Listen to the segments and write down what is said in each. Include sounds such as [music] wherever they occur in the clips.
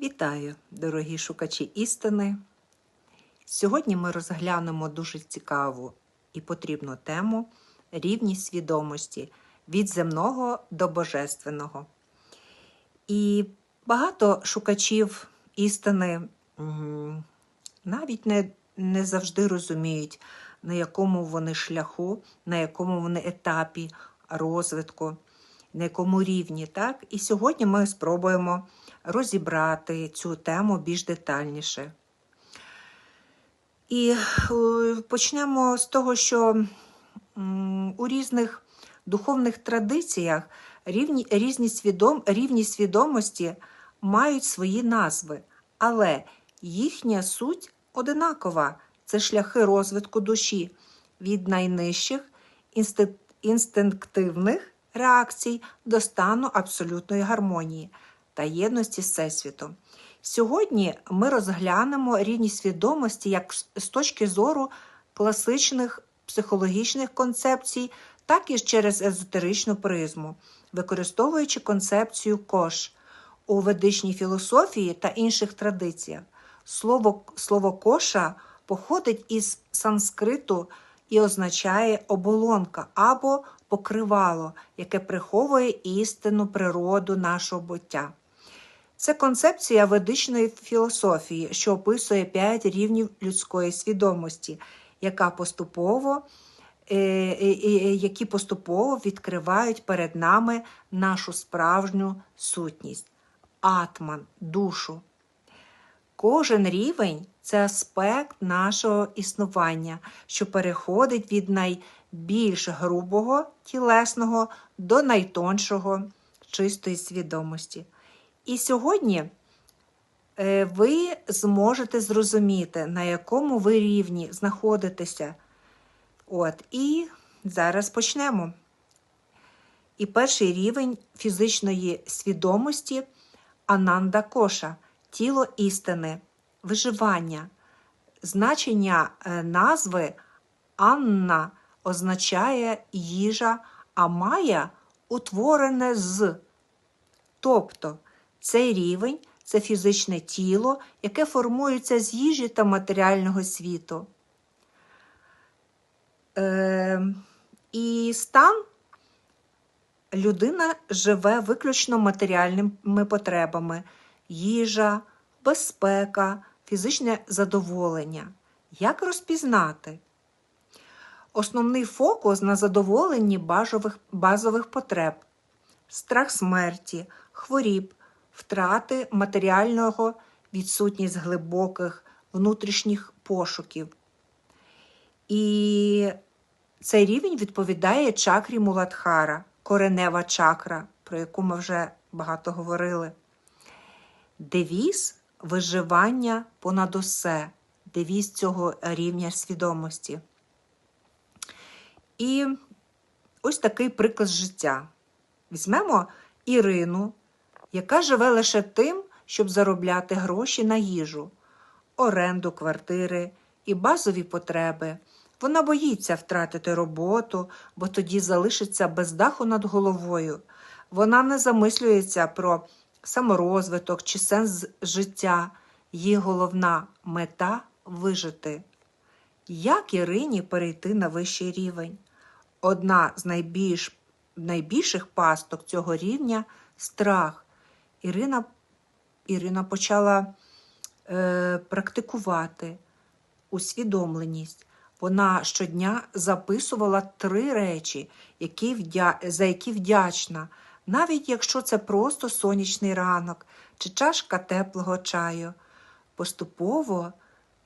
Вітаю, дорогі шукачі істини. Сьогодні ми розглянемо дуже цікаву і потрібну тему рівність свідомості від земного до божественного. І багато шукачів істини навіть не, не завжди розуміють, на якому вони шляху, на якому вони етапі розвитку, на якому рівні. Так? І сьогодні ми спробуємо розібрати цю тему більш детальніше. І е, почнемо з того, що у різних духовних традиціях рівні, різні свідом, рівні свідомості мають свої назви, але їхня суть одинакова це шляхи розвитку душі від найнижчих інстинктивних реакцій до стану абсолютної гармонії та єдності з Всесвітом. Сьогодні ми розглянемо рівність свідомості як з точки зору класичних психологічних концепцій, так і через езотеричну призму, використовуючи концепцію кош у ведичній філософії та інших традиціях. Слово, слово коша походить із санскриту і означає оболонка або покривало, яке приховує істинну природу нашого буття. Це концепція ведичної філософії, що описує п'ять рівнів людської свідомості, яка поступово, е, е, е, які поступово відкривають перед нами нашу справжню сутність атман, душу. Кожен рівень це аспект нашого існування, що переходить від найбільш грубого тілесного до найтоншого чистої свідомості. І сьогодні е, ви зможете зрозуміти, на якому ви рівні знаходитеся. От, і зараз почнемо. І перший рівень фізичної свідомості Ананда Коша тіло істини, виживання. Значення е, назви Анна означає їжа, а Майя утворене з. Тобто цей рівень це фізичне тіло, яке формується з їжі та матеріального світу. Е, і стан людина живе виключно матеріальними потребами: їжа, безпека, фізичне задоволення. Як розпізнати? Основний фокус на задоволенні базових, базових потреб, страх смерті, хворіб, втрати матеріального, відсутність глибоких внутрішніх пошуків. І цей рівень відповідає чакрі Муладхара, коренева чакра, про яку ми вже багато говорили. Девіз виживання понад усе, девіз цього рівня свідомості. І ось такий приклад життя. Візьмемо Ірину, яка живе лише тим, щоб заробляти гроші на їжу, оренду квартири і базові потреби. Вона боїться втратити роботу, бо тоді залишиться без даху над головою. Вона не замислюється про саморозвиток чи сенс життя. Її головна мета вижити. Як Ірині перейти на вищий рівень? Одна з найбільш, найбільших пасток цього рівня страх. Ірина, Ірина почала е, практикувати усвідомленість. Вона щодня записувала три речі, які вдя... за які вдячна, навіть якщо це просто сонячний ранок чи чашка теплого чаю. Поступово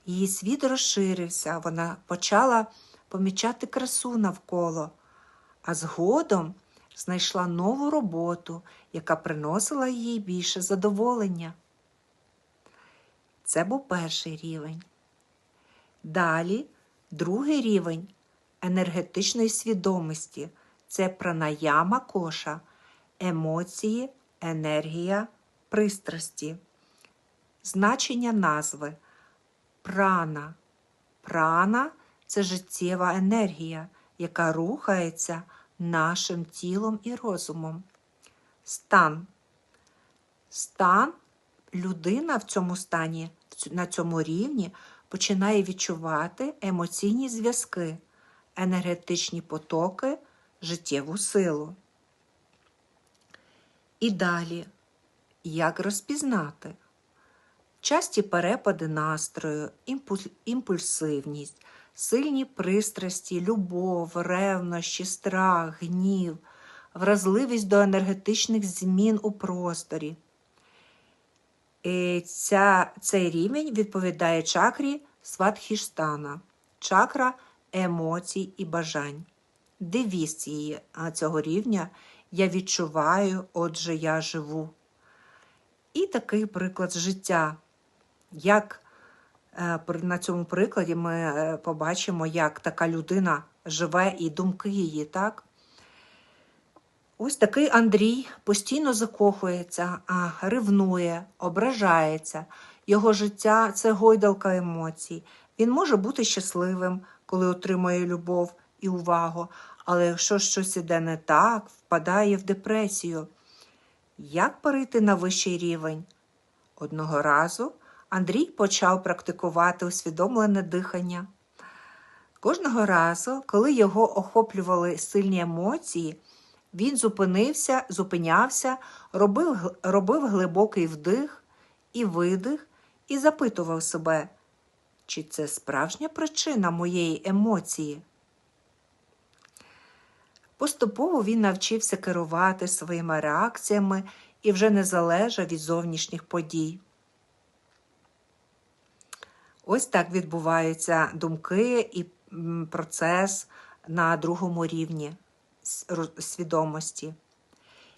її світ розширився, вона почала помічати красу навколо, а згодом знайшла нову роботу, яка приносила їй більше задоволення. Це був перший рівень. Далі другий рівень енергетичної свідомості це пранаяма коша, емоції, енергія, пристрасті. Значення назви прана. Прана це життєва енергія, яка рухається нашим тілом і розумом. Стан. Стан людина в цьому стані, на цьому рівні починає відчувати емоційні зв'язки, енергетичні потоки, життєву силу. І далі, як розпізнати? Часті перепади настрою, імпульсивність, сильні пристрасті, любов, ревнощі, страх, гнів, вразливість до енергетичних змін у просторі. І ця, цей рівень відповідає чакрі Сватхіштана, чакра емоцій і бажань. Девіз цього рівня я відчуваю, отже, я живу. І такий приклад життя. Як е, на цьому прикладі ми е, побачимо, як така людина живе і думки її, так? Ось такий Андрій постійно закохується, ревнує, ображається. Його життя це гойдалка емоцій. Він може бути щасливим, коли отримує любов і увагу, але якщо щось іде не так, впадає в депресію. Як перейти на вищий рівень? Одного разу Андрій почав практикувати усвідомлене дихання. Кожного разу, коли його охоплювали сильні емоції, він зупинився, зупинявся, робив, робив глибокий вдих і видих і запитував себе, чи це справжня причина моєї емоції. Поступово він навчився керувати своїми реакціями і вже не залежав від зовнішніх подій. Ось так відбуваються думки і процес на другому рівні свідомості.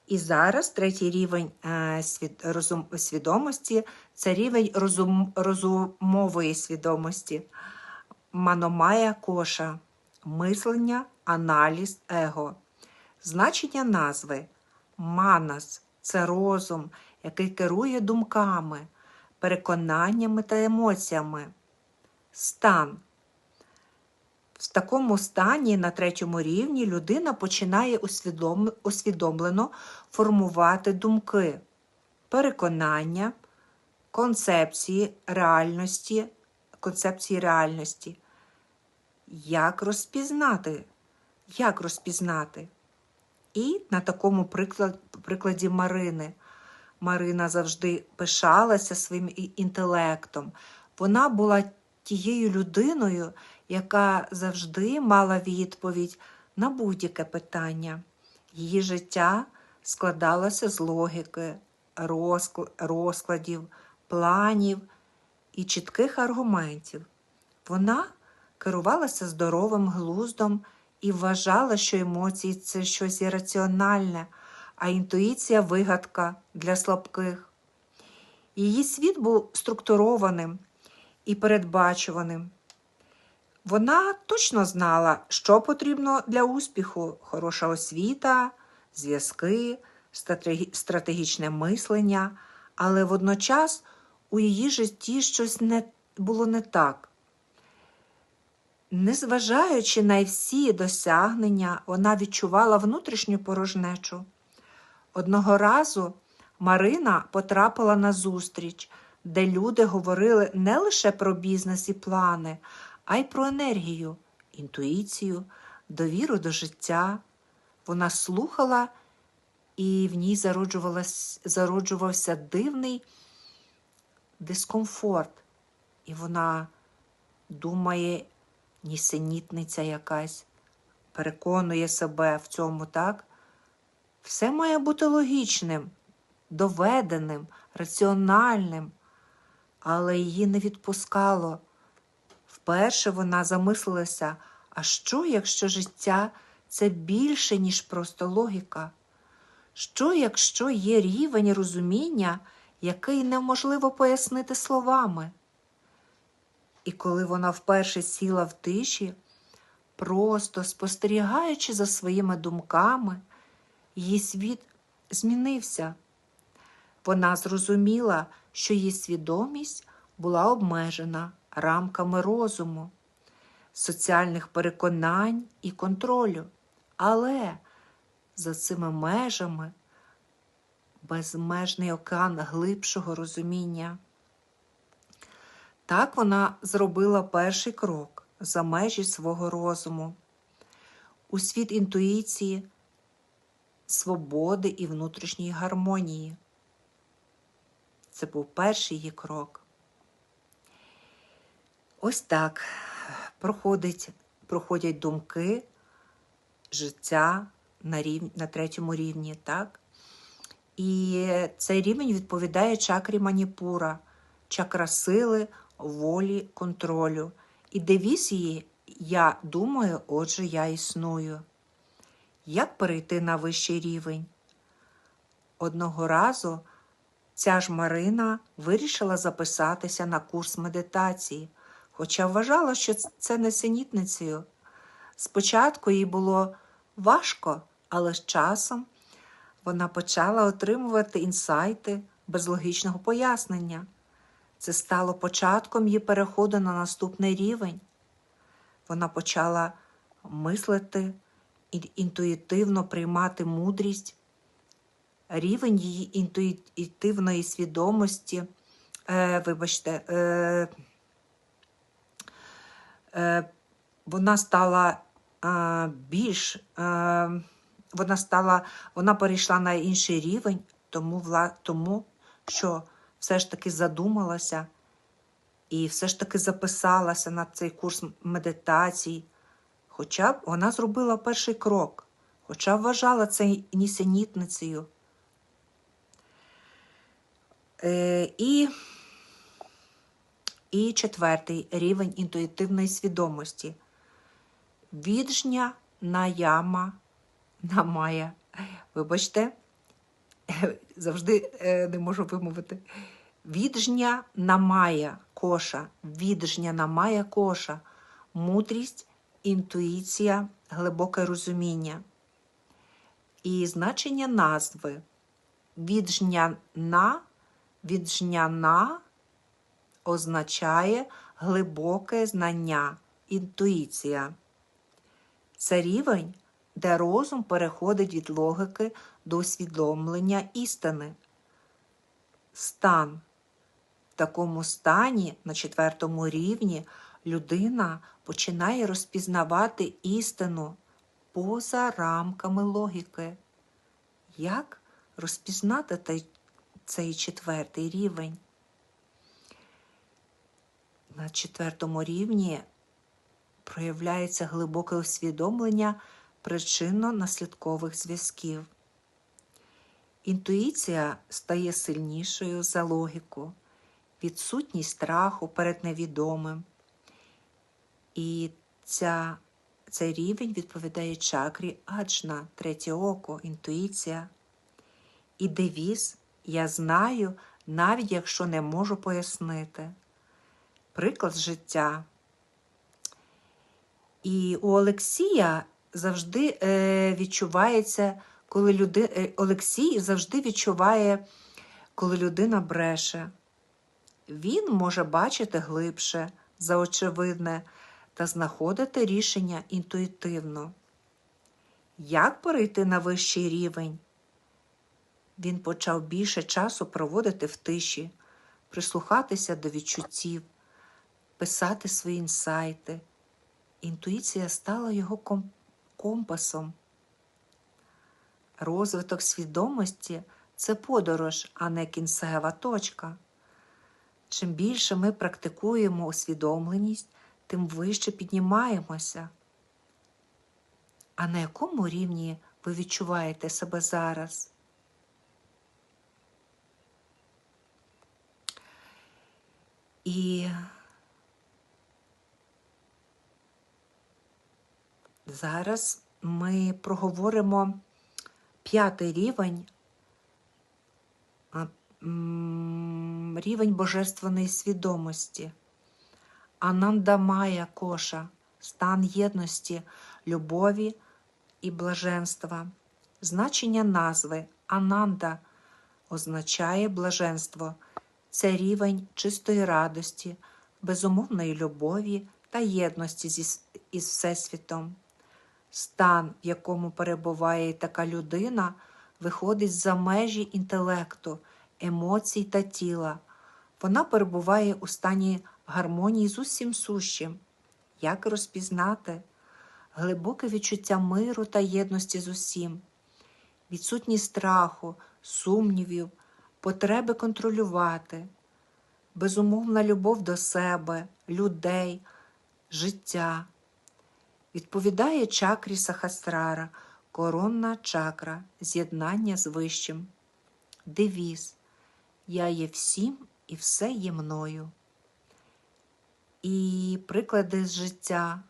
І зараз третій рівень е, свідомості це рівень розум, розумової свідомості. Маномая коша, мислення, аналіз, его. Значення назви манас це розум, який керує думками, переконаннями та емоціями. Стан. В такому стані на третьому рівні людина починає усвідом... усвідомлено формувати думки, переконання, концепції реальності, концепції реальності. Як розпізнати? Як розпізнати? І на такому приклад, прикладі Марини. Марина завжди пишалася своїм інтелектом. Вона була тією людиною, яка завжди мала відповідь на будь-яке питання. Її життя складалося з логіки, розкладів, планів і чітких аргументів. Вона керувалася здоровим глуздом і вважала, що емоції це щось ірраціональне, а інтуїція вигадка для слабких. Її світ був структурованим і передбачуваним. Вона точно знала, що потрібно для успіху: хороша освіта, зв'язки, стратегічне мислення, але водночас у її житті щось не було не так. Незважаючи на всі досягнення, вона відчувала внутрішню порожнечу. Одного разу Марина потрапила на зустріч, де люди говорили не лише про бізнес і плани, а й про енергію, інтуїцію, довіру до життя. Вона слухала, і в ній зароджувався дивний дискомфорт. І вона думає, нісенітниця якась, переконує себе в цьому, так? Все має бути логічним, доведеним, раціональним, але її не відпускало. Вперше вона замислилася, а що, якщо життя це більше, ніж просто логіка? Що, якщо є рівень розуміння, який неможливо пояснити словами? І коли вона вперше сіла в тиші, просто спостерігаючи за своїми думками, її світ змінився. Вона зрозуміла, що її свідомість була обмежена рамками розуму, соціальних переконань і контролю. Але за цими межами безмежний океан глибшого розуміння. Так вона зробила перший крок за межі свого розуму, у світ інтуїції, свободи і внутрішньої гармонії. Це був перший її крок. Ось так проходить, проходять думки, життя на, рів, на третьому рівні, так? І цей рівень відповідає чакрі маніпура, чакра сили, волі, контролю. І девіз її Я думаю, отже, я існую. Як перейти на вищий рівень? Одного разу ця ж Марина вирішила записатися на курс медитації, хоча вважала, що це несенітницею. Спочатку їй було важко, але з часом вона почала отримувати інсайти без логічного пояснення. Це стало початком її переходу на наступний рівень. Вона почала мислити і інтуїтивно приймати мудрість, рівень її інтуїтивної свідомості, е, вибачте, е, е, вона стала е, більш, е, вона стала, вона перейшла на інший рівень, тому, вла, тому що все ж таки задумалася і все ж таки записалася на цей курс медитацій. Хоча б вона зробила перший крок, хоча вважала це нісенітницею. Е, і, і четвертий рівень інтуїтивної свідомості. Віджня на яма на. Вибачте, [laughs] завжди е, не можу вимовити. Віджня на мая коша, віджня на мая коша, мудрість, інтуїція, глибоке розуміння. І значення назви віджняна, віджняна означає глибоке знання, інтуїція. Це рівень, де розум переходить від логіки до усвідомлення істини. Стан. В такому стані, на четвертому рівні, людина починає розпізнавати істину поза рамками логіки. Як розпізнати цей четвертий рівень? На четвертому рівні проявляється глибоке усвідомлення причинно-наслідкових зв'язків. Інтуїція стає сильнішою за логіку, відсутність страху перед невідомим. І ця, цей рівень відповідає чакрі аджна, третє око, інтуїція. І девіз я знаю, навіть якщо не можу пояснити. Приклад життя. І у Олексія завжди е, відчувається, коли людина Олексій завжди відчуває, коли людина бреше. Він може бачити глибше, за очевидне, та знаходити рішення інтуїтивно. Як перейти на вищий рівень? Він почав більше часу проводити в тиші, прислухатися до відчуттів, писати свої інсайти. Інтуїція стала його компасом. Розвиток свідомості це подорож, а не кінцева точка. Чим більше ми практикуємо усвідомленість, тим вище піднімаємося. А на якому рівні ви відчуваєте себе зараз? І зараз ми проговоримо п'ятий рівень, рівень божественної свідомості. Ананда Майя Коша, стан єдності, любові і блаженства. Значення назви Ананда означає блаженство. Це рівень чистої радості, безумовної любові та єдності зі, із Всесвітом. Стан, в якому перебуває така людина, виходить за межі інтелекту, емоцій та тіла. Вона перебуває у стані гармонії з усім сущим. Як розпізнати? Глибоке відчуття миру та єдності з усім, відсутність страху, сумнівів, потреби контролювати, безумовна любов до себе, людей, життя. Відповідає чакрі Сахасрара, коронна чакра, з'єднання з вищим. Девіз Я є всім і все є мною. І приклади з життя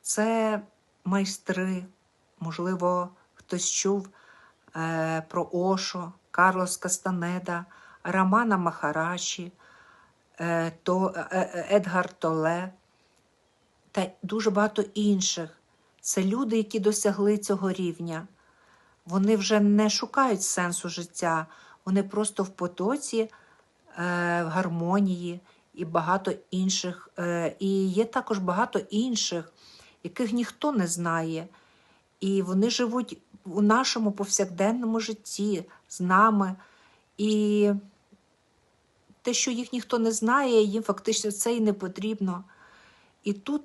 це майстри, можливо, хтось чув е, про Ошо, Карлос Кастанеда, Рамана Махараші, е, е, е, Едгар Толе та дуже багато інших. Це люди, які досягли цього рівня. Вони вже не шукають сенсу життя, вони просто в потоці, в гармонії і багато інших. І є також багато інших, яких ніхто не знає. І вони живуть у нашому повсякденному житті з нами. І те, що їх ніхто не знає, їм фактично це і не потрібно. І тут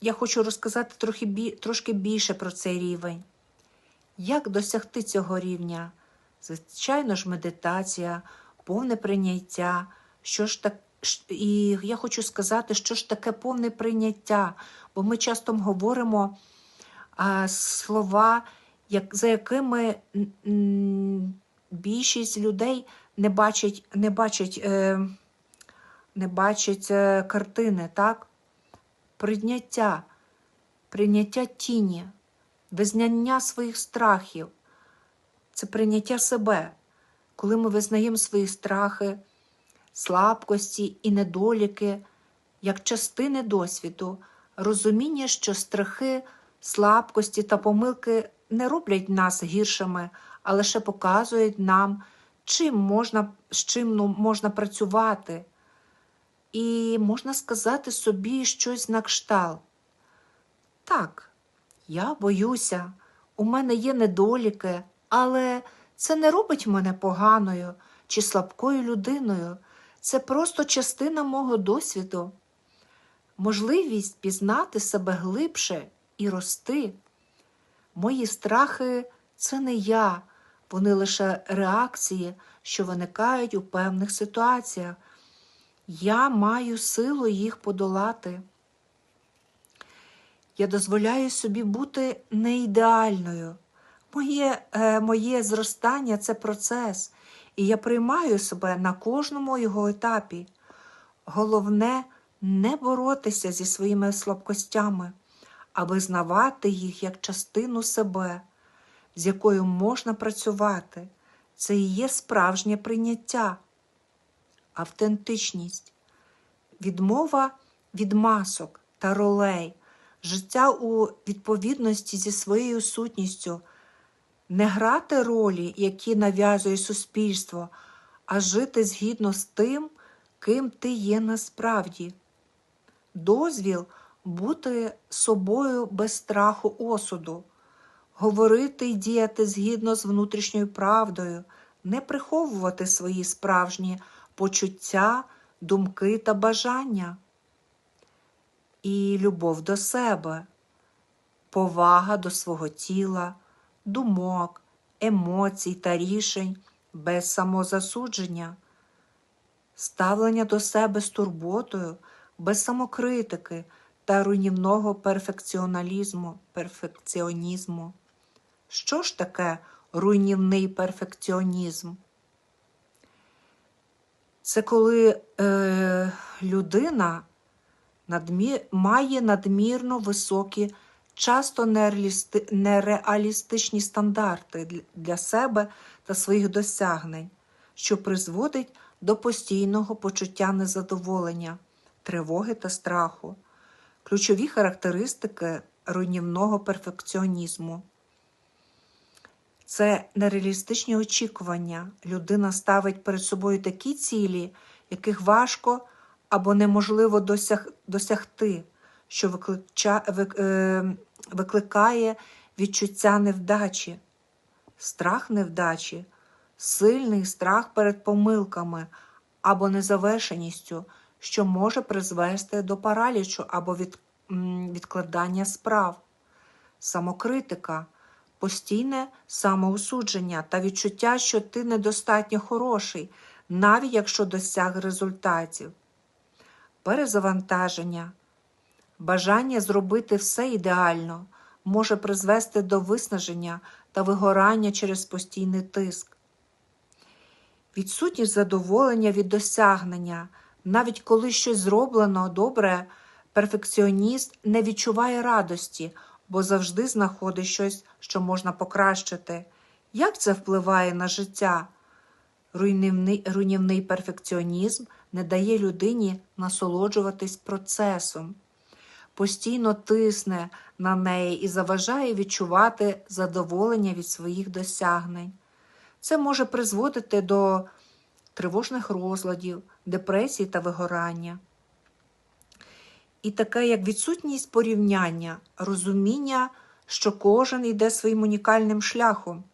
я хочу розказати трохи трошки більше про цей рівень. Як досягти цього рівня? Звичайно ж, медитація, повне прийняття. Що ж так... І я хочу сказати, що ж таке повне прийняття, бо ми часто говоримо слова, за якими більшість людей не бачать, не бачать, е, не бачать е, картини, так? Прийняття, прийняття тіні, визнання своїх страхів. Це прийняття себе, коли ми визнаємо свої страхи, слабкості і недоліки як частини досвіду, розуміння, що страхи, слабкості та помилки не роблять нас гіршими, а лише показують нам, чим можна, з чим ну, можна працювати. І можна сказати собі щось на кшталт. Так, я боюся, у мене є недоліки, але це не робить мене поганою чи слабкою людиною. Це просто частина мого досвіду, можливість пізнати себе глибше і рости. Мої страхи це не я, вони лише реакції, що виникають у певних ситуаціях. Я маю силу їх подолати. Я дозволяю собі бути неідеальною. Моє, е, моє зростання це процес, і я приймаю себе на кожному його етапі. Головне не боротися зі своїми слабкостями, а визнавати їх як частину себе, з якою можна працювати. Це і є справжнє прийняття, автентичність, відмова від масок та ролей, життя у відповідності зі своєю сутністю, не грати ролі, які нав'язує суспільство, а жити згідно з тим, ким ти є насправді. Дозвіл бути собою без страху осуду, говорити й діяти згідно з внутрішньою правдою, не приховувати свої справжні почуття, думки та бажання. І любов до себе, повага до свого тіла, думок, емоцій та рішень без самозасудження, ставлення до себе з турботою, без самокритики та руйнівного перфекціоналізму, перфекціонізму. Що ж таке руйнівний перфекціонізм? Це коли е, людина надмі... має надмірно високі, часто нереалісти... нереалістичні стандарти для себе та своїх досягнень, що призводить до постійного почуття незадоволення, тривоги та страху. Ключові характеристики руйнівного перфекціонізму. Це нереалістичні очікування. Людина ставить перед собою такі цілі, яких важко або неможливо досяг, досягти, що виклича, вик, е, викликає відчуття невдачі. страх невдачі, сильний страх перед помилками або незавершеністю, що може призвести до паралічу або від, відкладання справ, самокритика, постійне самоусудження та відчуття, що ти недостатньо хороший, навіть якщо досяг результатів, перезавантаження, бажання зробити все ідеально може призвести до виснаження та вигорання через постійний тиск. Відсутність задоволення від досягнення, навіть коли щось зроблено добре, перфекціоніст не відчуває радості, бо завжди знаходить щось, що можна покращити. Як це впливає на життя? Руйнівний, руйнівний перфекціонізм не дає людині насолоджуватись процесом, постійно тисне на неї і заважає відчувати задоволення від своїх досягнень. Це може призводити до тривожних розладів, депресії та вигорання. І таке, як відсутність порівняння, розуміння, що кожен йде своїм унікальним шляхом,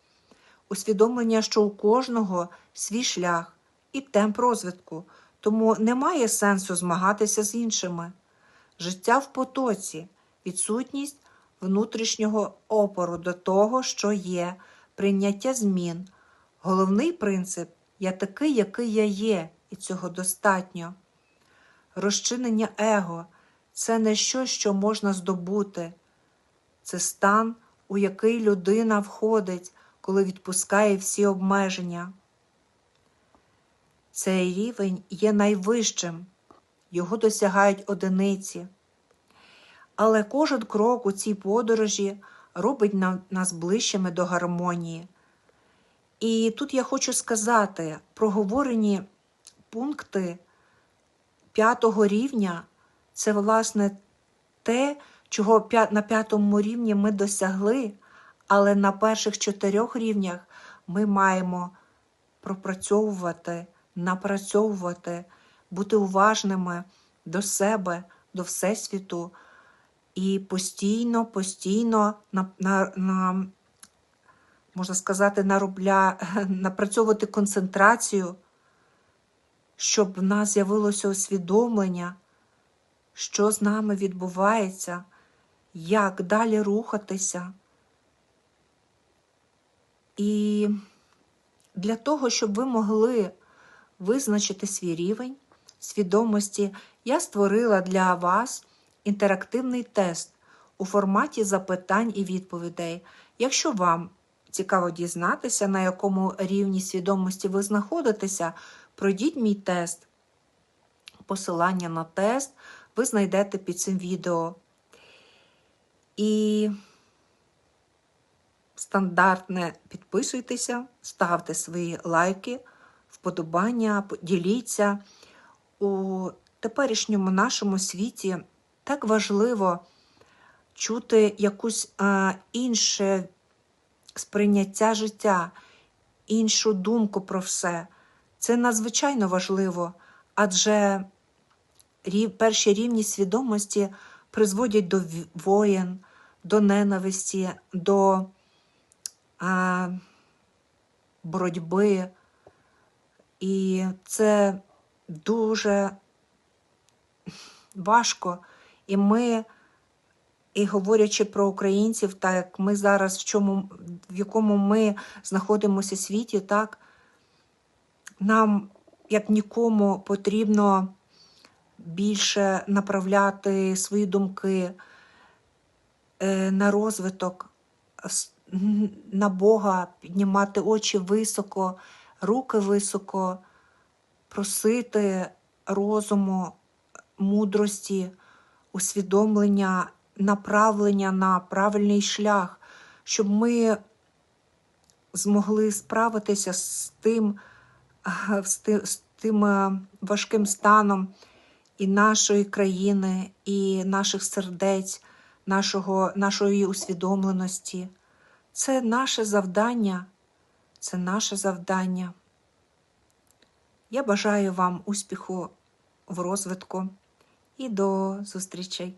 усвідомлення, що у кожного свій шлях і темп розвитку, тому немає сенсу змагатися з іншими. Життя в потоці, відсутність внутрішнього опору до того, що є, прийняття змін. Головний принцип я такий, який я є, і цього достатньо. Розчинення его це не щось, що можна здобути, це стан, у який людина входить, коли відпускає всі обмеження. Цей рівень є найвищим, його досягають одиниці. Але кожен крок у цій подорожі робить нас ближчими до гармонії. І тут я хочу сказати, проговорені пункти п'ятого рівня це, власне, те, чого на п'ятому рівні ми досягли, але на перших чотирьох рівнях ми маємо пропрацьовувати, напрацьовувати, бути уважними до себе, до Всесвіту і постійно, постійно на, на, на можна сказати, наробля, [laughs] напрацьовувати концентрацію, щоб в нас з'явилося усвідомлення, що з нами відбувається, як далі рухатися. І для того, щоб ви могли визначити свій рівень свідомості, я створила для вас інтерактивний тест у форматі запитань і відповідей. Якщо вам цікаво дізнатися, на якому рівні свідомості ви знаходитеся, пройдіть мій тест. Посилання на тест ви знайдете під цим відео. І стандартне підписуйтеся, ставте свої лайки, вподобання, діліться. У теперішньому нашому світі так важливо чути якусь а, інше сприйняття життя, іншу думку про все. Це надзвичайно важливо, адже перші рівні свідомості призводять до воєн, до ненависті, до а, боротьби. І це дуже важко. І ми, і говорячи про українців, так ми зараз в чому, в якому ми знаходимося світі, так нам як нікому потрібно більше направляти свої думки е, на розвиток, на Бога, піднімати очі високо, руки високо, просити розуму, мудрості, усвідомлення, направлення на правильний шлях, щоб ми змогли справитися з тим, з тим е, важким станом і нашої країни, і наших сердець, нашого, нашої усвідомленості. Це наше завдання. Це наше завдання. Я бажаю вам успіху в розвитку і до зустрічей!